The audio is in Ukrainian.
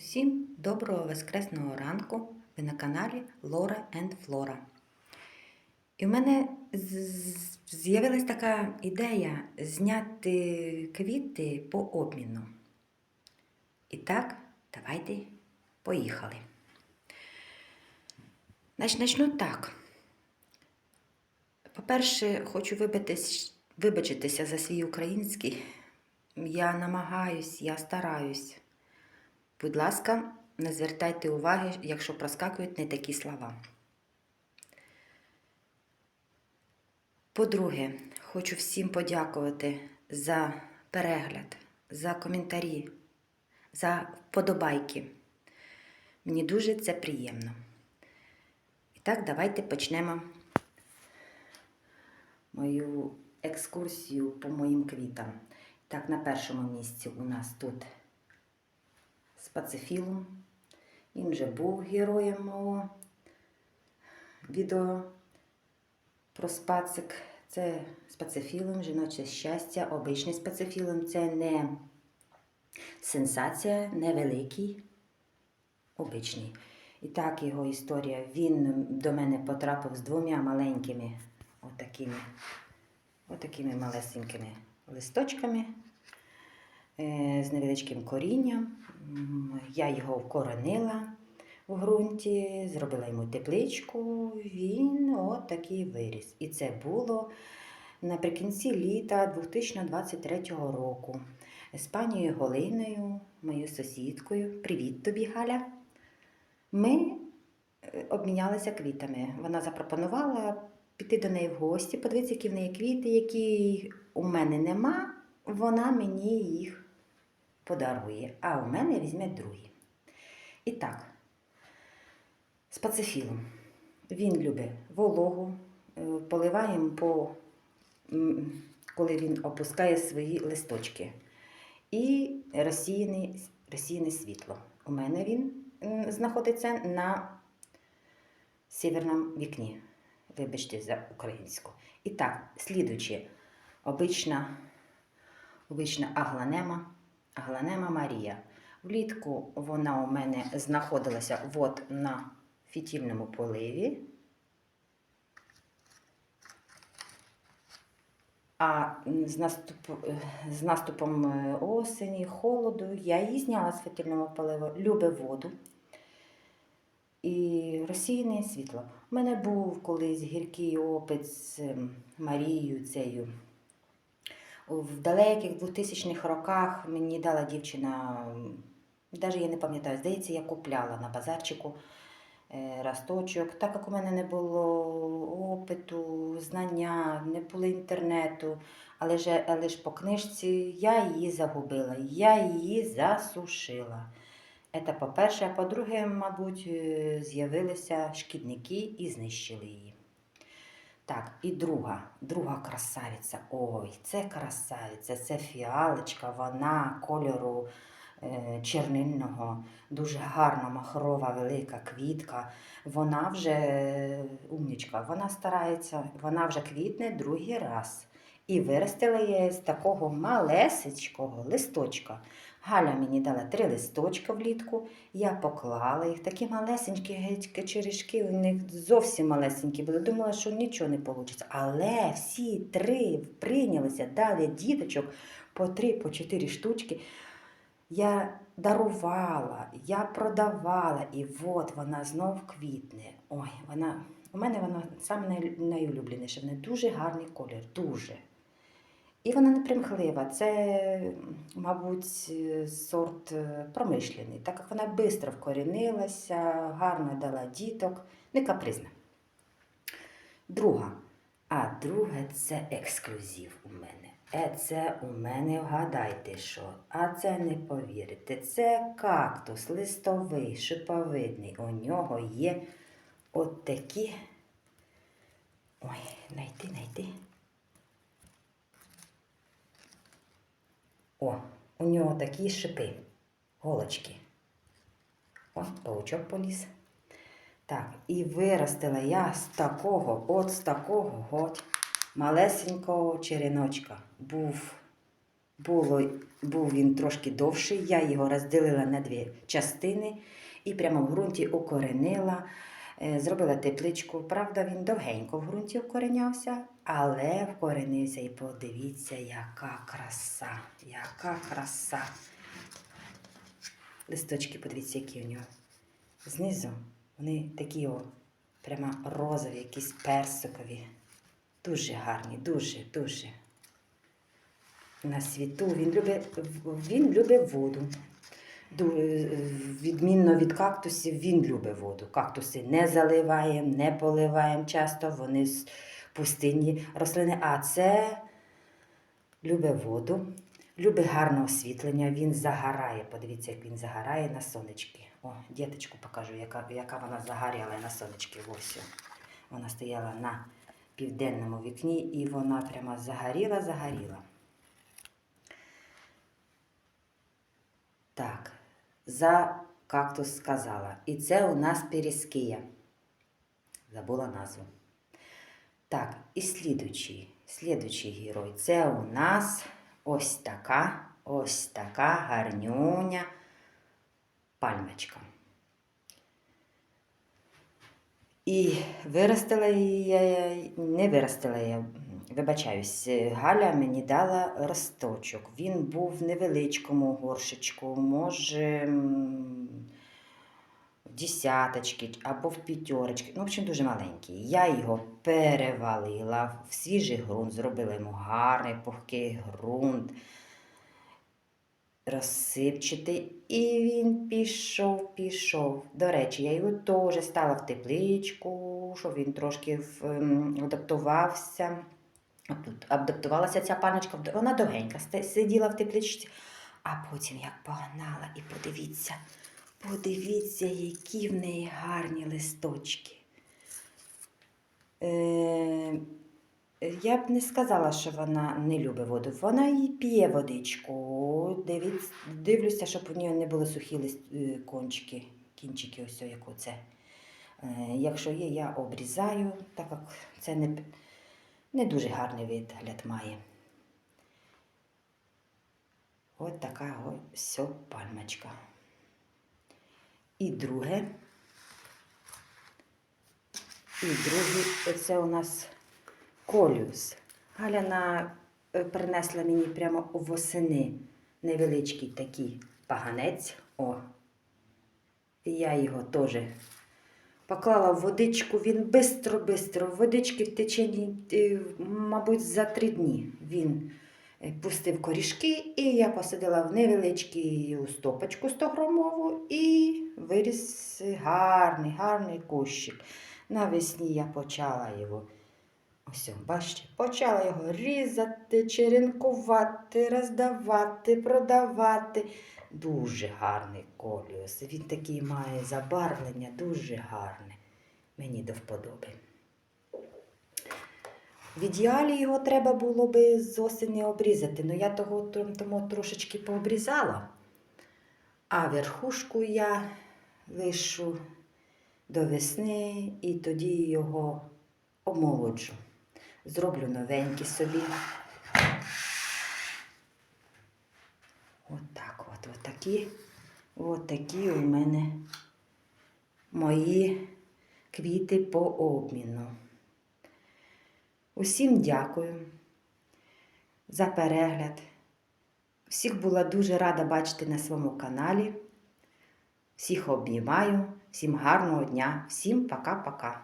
Усім доброго воскресного ранку! Ви на каналі Лора and Flora. І в мене з- з'явилась така ідея зняти квіти по обміну. І так, давайте поїхали. Значить, начну так. По-перше, хочу вибачитися за свій український. Я намагаюсь, я стараюсь. Будь ласка, не звертайте уваги, якщо проскакують не такі слова. По-друге, хочу всім подякувати за перегляд, за коментарі, за вподобайки. Мені дуже це приємно. І так, давайте почнемо мою екскурсію по моїм квітам. Так, на першому місці у нас тут спацифілум. Він вже був героєм мого відео про спацик. Це спацифілум, жіноче щастя, обичний спацифілум. Це не сенсація, невеликий, обичний. І так його історія. Він до мене потрапив з двома маленькими, отакими, отакими малесенькими листочками з невеличким корінням. Я його вкоренила в ґрунті, зробила йому тепличку, він от такий виріс. І це було наприкінці літа 2023 року. З панією Голиною, моєю сусідкою. Привіт тобі, Галя. Ми е, обмінялися квітами. Вона запропонувала піти до неї в гості, подивитися, які в неї квіти, які у мене нема, вона мені їх подарує, а у мене візьме другі. І так, спацифілум. Він любить вологу, е, поливаємо по, коли він опускає свої листочки. І розсіяне, розсіяне світло. У мене він знаходиться на северному вікні. Вибачте за українську. І так, слідуючи, обична, обична агланема, агланема Марія. Влітку вона у мене знаходилася от на фітільному поливі. А з, наступ, з наступом е, осені, холоду, я її зняла з фітильного поливу, любить воду і розсіяне світло. У мене був колись гіркий опит з Марією цією. В далеких 2000-х роках мені дала дівчина, навіть я не пам'ятаю, здається, я купляла на базарчику е, росточок. Так як у мене не було опиту, знання, не було інтернету, але ж, але ж по книжці я її загубила, я її засушила. Це по-перше, а по-друге, мабуть, е, з'явилися шкідники і знищили її. Так, і друга, друга красавиця. Ой, це красавиця, це фіалочка, вона кольору е, чернильного, дуже гарна, махрова, велика квітка. Вона вже умнічка, вона старається, вона вже квітне другий раз. І виростила я з такого малесечкого листочка. Галя мені дала три листочка влітку, я поклала їх, такі малесенькі геть черешки, у них зовсім малесенькі були. Думала, що нічого не вийде. Але всі три прийнялися, дали діточок по три, по чотири штучки. Я дарувала, я продавала, і от вона знов квітне. Ой, вона, у мене вона саме най- найулюбленіша, вона дуже гарний колір, дуже. І вона не примхлива. Це, мабуть, сорт е, промишлений, так як вона швидко вкорінилася, гарно дала діток, не капризна. Друга. А друге це ексклюзив у мене. Е, це у мене вгадайте що. А це не повірите. Це кактус листовий, шиповидний. У нього є от такі. Ой, найти, найти. О, у нього такі шипи, голочки. О, паучок поліз. Так, і виростила я з такого, от з такого от малесенького череночка. Був було, був він трошки довший. Я його розділила на дві частини і прямо в ґрунті укоренила. Е, Зробила тепличку. Правда, він довгенько в ґрунті вкоренявся, але вкоренився і подивіться, яка краса, яка краса. Листочки, подивіться, які у нього. Знизу вони такі о, прямо розові, якісь персикові. Дуже гарні, дуже, дуже. На світу він любить, він любить воду. Ду- Відмінно від кактусів, він любить воду. Кактуси не заливаємо, не поливаємо часто, вони пустинні рослини. А це любить воду, любить гарне освітлення, він загорає. Подивіться, як він загорає на сонечки. О, діточку покажу, яка, яка вона загоряла на сонечки. Ось. Вона стояла на південному вікні і вона прямо загоріла, загоріла. Так, за кактус сказала. І це у нас периския. Забула назву. Так, і слідуючий, слідуючий герой. Це у нас ось така, ось така гарнюня пальмочка. І виростила я- не виростила я, вибачаюсь, Галя мені дала росточок. Він був в невеличкому горшечку, може десяточки або в п'ятерочки. Ну, в общем, дуже маленький. Я його перевалила в свіжий ґрунт, зробила йому гарний пухкий ґрунт розсипчатий, і він пішов, пішов. До речі, я його теж стала в тепличку, щоб він трошки ем, адаптувався. Адаптувалася ця паночка, вона довгенька сиділа в тепличці, а потім як погнала, і подивіться, подивіться, які в неї гарні листочки. Е, я б не сказала, що вона не любить воду. Вона і п'є водичку. Дивіться, дивлюся, щоб у нього не були сухі лист, е, кончики, кінчики, ось як оце. Е, Якщо є, я обрізаю, так як це не, не дуже гарний вигляд має. От така ось пальмочка. І друге. І другий, це у нас колюс. Галяна е, принесла мені прямо восени невеличкий такий паганець. О. І я його теж поклала в водичку. Він бистро-бистро, в водички в течені, е, мабуть, за три дні він пустив корішки, і я посадила в невеличку стопочку 100-грамову і виріс гарний, гарний кущик. Навесні я почала його. Ось, бачите, почала його різати, черенкувати, роздавати, продавати. Дуже гарний коліус. Він такий має забарвлення, дуже гарне. Мені до вподоби. В ідеалі його треба було би з осені обрізати, але я того тому трошечки пообрізала. А верхушку я лишу до весни і тоді його омолоджу. Зроблю новенький собі. От так от, от такі, от такі у мене мої квіти по обміну. Усім дякую за перегляд. Всіх була дуже рада бачити на своєму каналі. Всіх обнімаю, всім гарного дня, всім пока-пока.